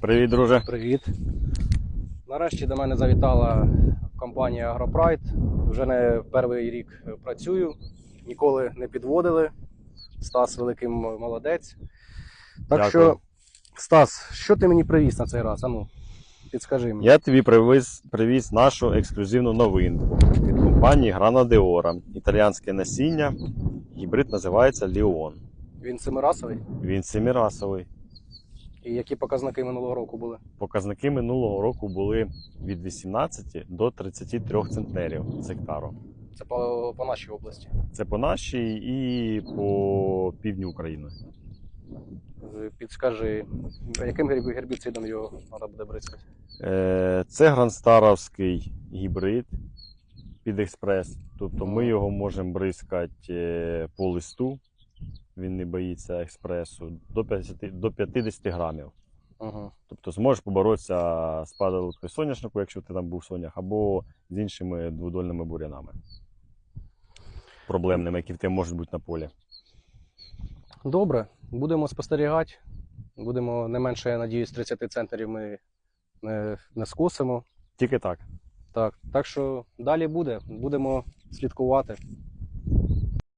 Привіт, друже. Привіт. Нарешті до мене завітала компанія Агропрайд. Вже не перший рік працюю, ніколи не підводили. Стас великий молодець. Так Дякую. що, Стас, що ти мені привіз на цей раз? А ну, підскажи мені. Я тобі привіз, привіз нашу ексклюзивну новинку від компанії Grana Deora. Італіянське насіння. Гібрид називається Ліон. Він семирасовий. Він семирасовий. І які показники минулого року були? Показники минулого року були від 18 до 33 центнерів з гектару. Це по, по нашій області. Це по нашій і по півдню України. Підскажи, яким гербі- гербіцидом його треба буде бризкати? Е, Це гранстаровський гібрид під експрес. Тобто ми його можемо бризкати е, по листу. Він не боїться експресу до 50, до 50 грамів. Угу. Тобто зможеш поборотися з падалкою соняшнику, якщо ти там був в сонях, або з іншими дводольними бурянами. Проблемними, які в тебе можуть бути на полі. Добре, будемо спостерігати. Будемо не менше, я надіюсь, 30 центрів ми не, не скосимо. Тільки так. Так, так що далі буде. Будемо слідкувати.